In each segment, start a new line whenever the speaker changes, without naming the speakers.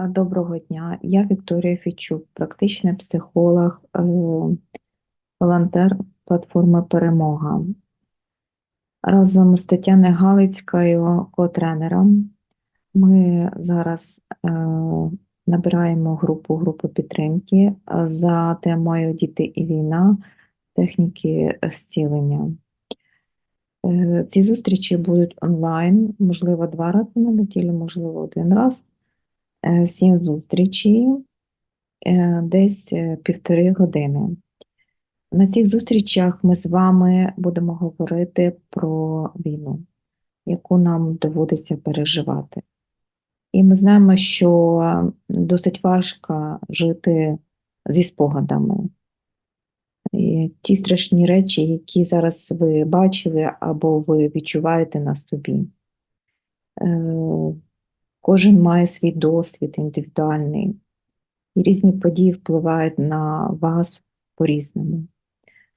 А, Доброго дня. Я Вікторія Фічук, практичний психолог, е, волонтер платформи Перемога. Разом з Тетяною Галицькою, ко-тренером, ми зараз е, набираємо групу, групу підтримки е, за темою Діти і війна, техніки зцілення. Е, Ці зустрічі будуть онлайн, можливо, два рази на неділю, можливо, один раз. Е, Сім зустрічей, е, десь е, півтори години. На цих зустрічах ми з вами будемо говорити про війну, яку нам доводиться переживати. І ми знаємо, що досить важко жити зі спогадами. І ті страшні речі, які зараз ви бачили або ви відчуваєте на собі. Кожен має свій досвід індивідуальний, і різні події впливають на вас по-різному.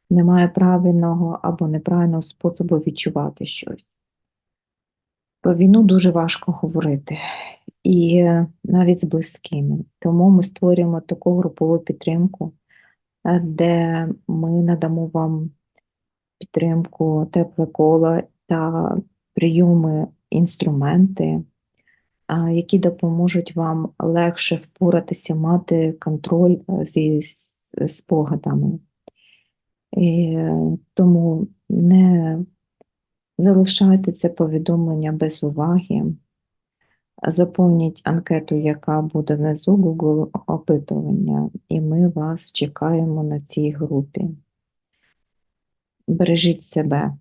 Немає правильного або неправильного способу відчувати щось. Про війну дуже важко говорити, і навіть з близькими. Тому ми створюємо таку групову підтримку, е, де ми надамо вам підтримку, тепле коло та прийоми, інструменти, які допоможуть вам легше впоратися, мати контроль е, зі спогадами. І е, тому не залишайте це повідомлення без уваги. Заповніть анкету, яка буде внизу Google опитування, і ми вас чекаємо на цій групі. Бережіть себе.